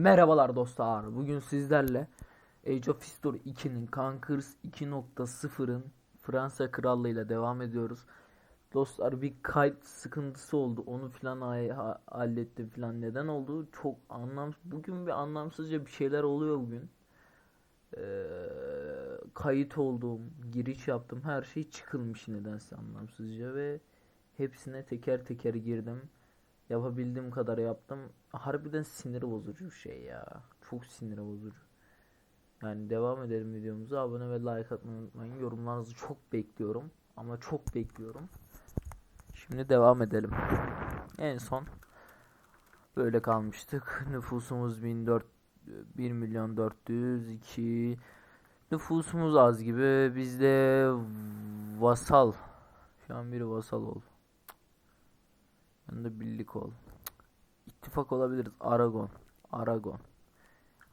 Merhabalar dostlar. Bugün sizlerle Age of History 2'nin Conquers 2.0'ın Fransa Krallığı ile devam ediyoruz. Dostlar bir kayıt sıkıntısı oldu. Onu filan ha- hallettim filan. Neden oldu? Çok anlam bugün bir anlamsızca bir şeyler oluyor bugün. Ee, kayıt oldum, giriş yaptım. Her şey çıkılmış nedense anlamsızca ve hepsine teker teker girdim. Yapabildiğim kadar yaptım. Harbiden sinir bozucu bir şey ya. Çok sinir bozucu. Yani devam edelim videomuza. Abone ve like atmayı unutmayın. Yorumlarınızı çok bekliyorum. Ama çok bekliyorum. Şimdi devam edelim. En son böyle kalmıştık. Nüfusumuz 1400 1 milyon 402 Nüfusumuz az gibi. Bizde vasal. Şu an biri vasal ol. Yanında birlik ol. İttifak olabiliriz. Aragon. Aragon.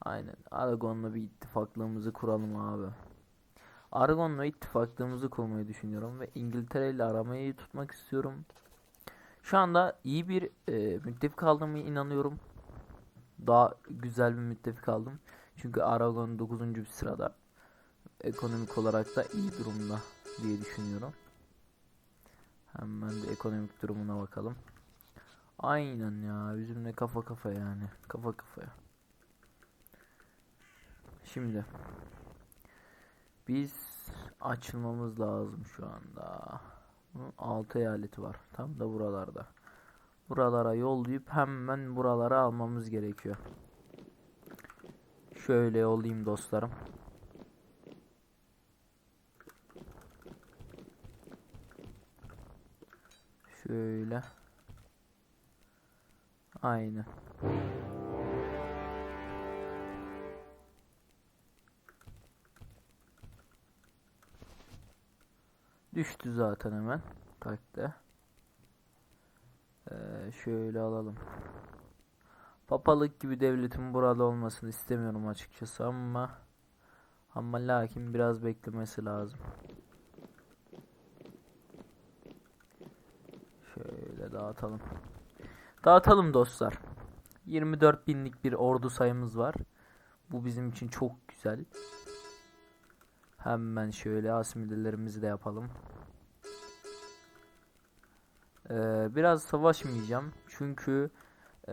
Aynen. Aragon'la bir ittifaklığımızı kuralım abi. Aragon'la ittifaklığımızı kurmayı düşünüyorum ve İngiltere ile aramayı tutmak istiyorum. Şu anda iyi bir e, müttefik aldığımı inanıyorum. Daha güzel bir müttefik aldım. Çünkü Aragon 9. bir sırada. Ekonomik olarak da iyi durumda diye düşünüyorum. Hemen de ekonomik durumuna bakalım. Aynen ya bizimle kafa kafa yani kafa kafaya. Şimdi biz açılmamız lazım şu anda. Bunun 6 eyaleti var. Tam da buralarda. Buralara yollayıp hemen buralara almamız gerekiyor. Şöyle yollayayım dostlarım. Şöyle. Aynen. Düştü zaten hemen. Takte. Ee, şöyle alalım. Papalık gibi devletin burada olmasını istemiyorum açıkçası ama ama lakin biraz beklemesi lazım. Şöyle dağıtalım. Dağıtalım dostlar. 24 binlik bir ordu sayımız var. Bu bizim için çok güzel. Hemen şöyle asimilelerimizi de yapalım. Ee, biraz savaşmayacağım. Çünkü ee,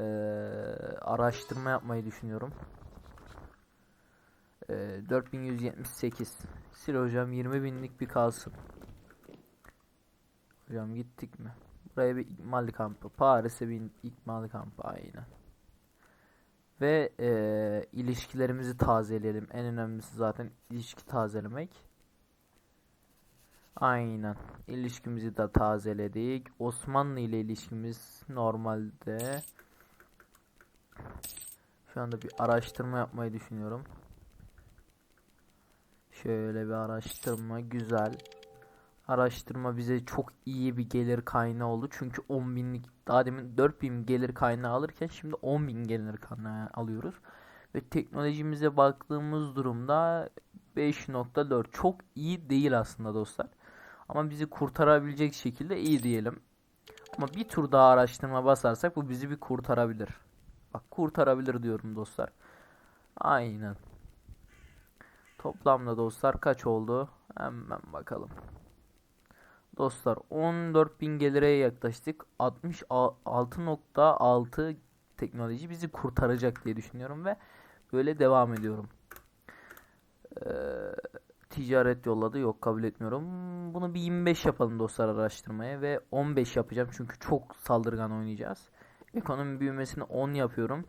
araştırma yapmayı düşünüyorum. Ee, 4178. Sil hocam 20 binlik bir kalsın. Hocam gittik mi? Buraya bir ikmal kampı. Paris'e bir ikmal kampı aynen. Ve e, ilişkilerimizi tazeleyelim. En önemlisi zaten ilişki tazelemek. Aynen. İlişkimizi de tazeledik. Osmanlı ile ilişkimiz normalde. Şu anda bir araştırma yapmayı düşünüyorum. Şöyle bir araştırma güzel. Araştırma bize çok iyi bir gelir kaynağı oldu. Çünkü 10 binlik daha demin 4000 gelir kaynağı alırken şimdi 10 bin gelir kaynağı alıyoruz. Ve teknolojimize baktığımız durumda 5.4 çok iyi değil aslında dostlar. Ama bizi kurtarabilecek şekilde iyi diyelim. Ama bir tur daha araştırma basarsak bu bizi bir kurtarabilir. Bak kurtarabilir diyorum dostlar. Aynen. Toplamda dostlar kaç oldu? Hemen bakalım. Dostlar 14.000 gelire yaklaştık. 66.6 teknoloji bizi kurtaracak diye düşünüyorum ve böyle devam ediyorum. Ee, ticaret yolladı. Yok kabul etmiyorum. Bunu bir 25 yapalım dostlar araştırmaya ve 15 yapacağım çünkü çok saldırgan oynayacağız. Ekonomi büyümesini 10 yapıyorum.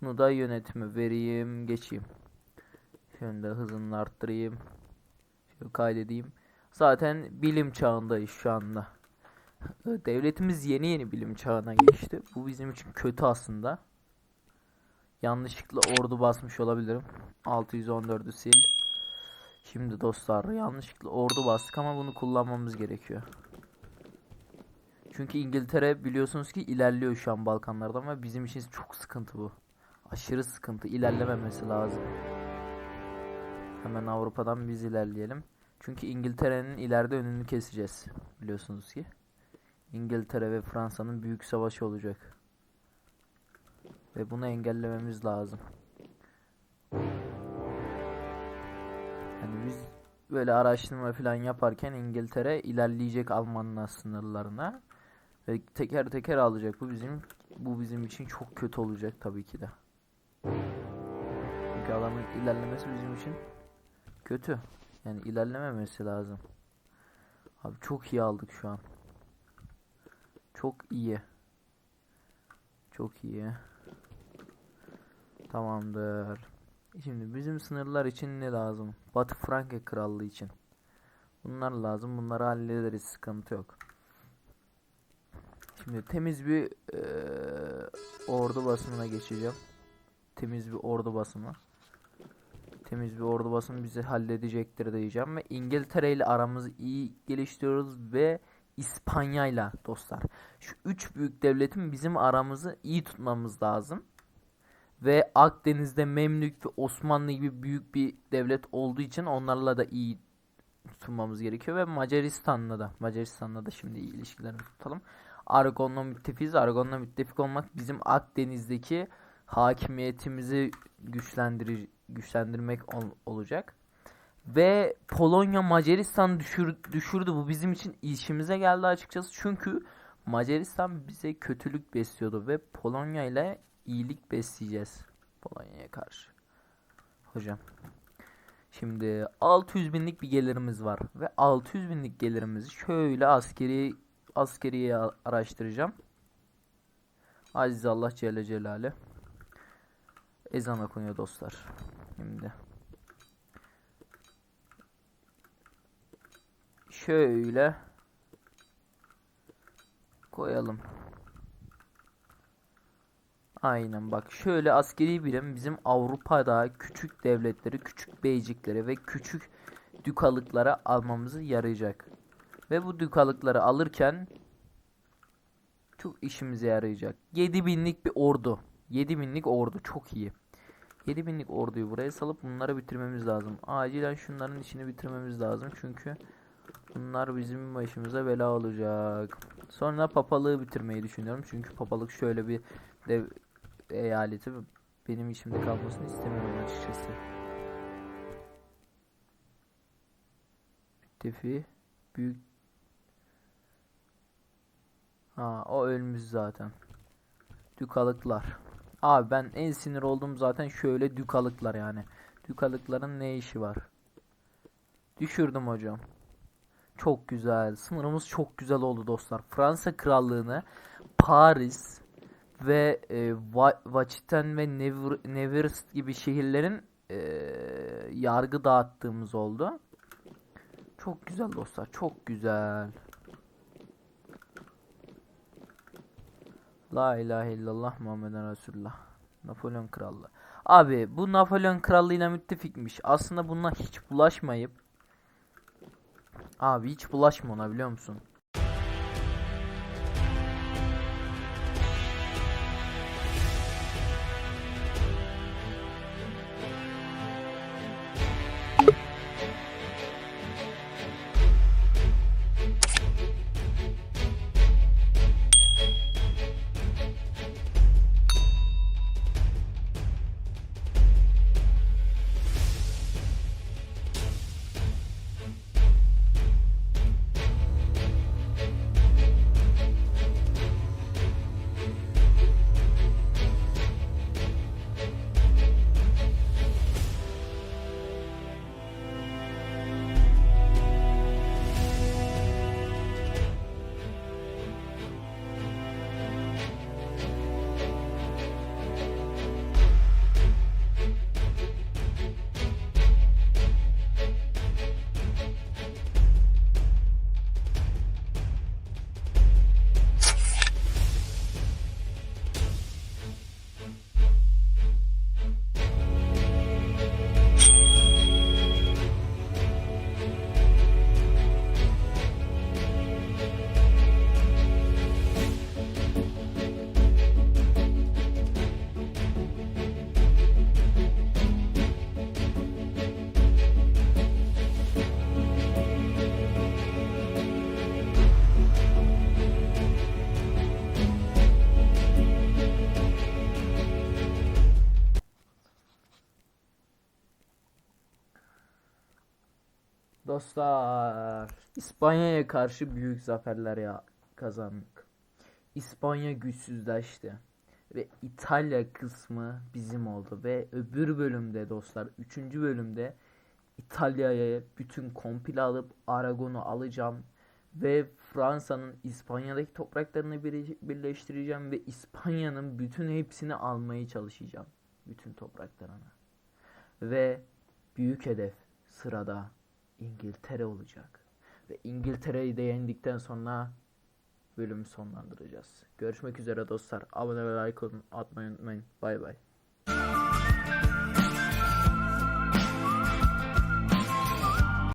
Bunu da yönetime vereyim, geçeyim. Şöyle hızını arttırayım. Şöyle kaydedeyim. Zaten bilim çağındayız şu anda. Devletimiz yeni yeni bilim çağına geçti. Bu bizim için kötü aslında. Yanlışlıkla ordu basmış olabilirim. 614'ü sil. Şimdi dostlar yanlışlıkla ordu bastık ama bunu kullanmamız gerekiyor. Çünkü İngiltere biliyorsunuz ki ilerliyor şu an Balkanlardan ve bizim için çok sıkıntı bu. Aşırı sıkıntı. ilerlememesi lazım. Hemen Avrupa'dan biz ilerleyelim. Çünkü İngiltere'nin ileride önünü keseceğiz. Biliyorsunuz ki. İngiltere ve Fransa'nın büyük savaşı olacak. Ve bunu engellememiz lazım. Yani biz böyle araştırma falan yaparken İngiltere ilerleyecek Almanlar sınırlarına ve teker teker alacak. Bu bizim bu bizim için çok kötü olacak tabii ki de. Çünkü adamın ilerlemesi bizim için kötü. Yani ilerlememesi lazım. Abi çok iyi aldık şu an. Çok iyi. Çok iyi. Tamamdır. Şimdi bizim sınırlar için ne lazım? Batı Franka Krallığı için. Bunlar lazım. Bunları hallederiz. Sıkıntı yok. Şimdi temiz bir eee, ordu basımına geçeceğim. Temiz bir ordu basımı. Temiz bir ordu basımı bizi halledecektir diyeceğim ve İngiltere ile aramızı iyi geliştiriyoruz ve İspanya ile dostlar. Şu üç büyük devletin bizim aramızı iyi tutmamız lazım. Ve Akdeniz'de Memlük ve Osmanlı gibi büyük bir devlet olduğu için onlarla da iyi tutmamız gerekiyor ve Macaristan'la da Macaristan'la da şimdi iyi ilişkilerimizi tutalım. Aragon'la müttefiyiz. Aragon'la müttefik olmak bizim Akdeniz'deki hakimiyetimizi güçlendirir güçlendirmek ol- olacak. Ve Polonya Macaristan düşür, düşürdü. Bu bizim için işimize geldi açıkçası. Çünkü Macaristan bize kötülük besliyordu ve Polonya ile iyilik besleyeceğiz Polonya'ya karşı. Hocam. Şimdi 600 binlik bir gelirimiz var ve 600 binlik gelirimizi şöyle askeri askeriye araştıracağım. Aziz Allah Celle Celaluhu. Ezan okunuyor dostlar. Şimdi. Şöyle koyalım. Aynen bak şöyle askeri birim bizim Avrupa'da küçük devletleri, küçük beycikleri ve küçük dükalıklara almamızı yarayacak. Ve bu dükalıkları alırken çok işimize yarayacak. 7000'lik bir ordu. 7000'lik ordu çok iyi. 7000'lik orduyu buraya salıp bunları bitirmemiz lazım. Acilen şunların işini bitirmemiz lazım çünkü bunlar bizim başımıza bela olacak. Sonra papalığı bitirmeyi düşünüyorum çünkü papalık şöyle bir dev eyaleti benim içimde kalmasını istemiyorum açıkçası. Müttefi büyük Ha o ölmüş zaten. Dükalıklar. Abi ben en sinir olduğum zaten şöyle dükalıklar yani. Dükalıkların ne işi var? Düşürdüm hocam. Çok güzel. Sınırımız çok güzel oldu dostlar. Fransa Krallığı'nı Paris ve e, Va- Vatikan ve Nevr Nevers gibi şehirlerin e, yargı dağıttığımız oldu. Çok güzel dostlar. Çok güzel. La ilahe illallah Muhammeden Resulullah. Napolyon Krallığı. Abi bu Napolyon Krallığı'yla müttefikmiş. Aslında bununla hiç bulaşmayıp Abi hiç bulaşma ona biliyor musun? Dostlar, İspanya'ya karşı büyük zaferler ya kazandık. İspanya güçsüzleşti ve İtalya kısmı bizim oldu ve öbür bölümde dostlar, üçüncü bölümde İtalya'ya bütün komple alıp Aragon'u alacağım ve Fransa'nın İspanya'daki topraklarını bir- birleştireceğim ve İspanya'nın bütün hepsini almaya çalışacağım. Bütün topraklarını. Ve büyük hedef sırada İngiltere olacak. Ve İngiltere'yi de yendikten sonra bölümü sonlandıracağız. Görüşmek üzere dostlar. Abone ve like atmayı unutmayın. Bay bay.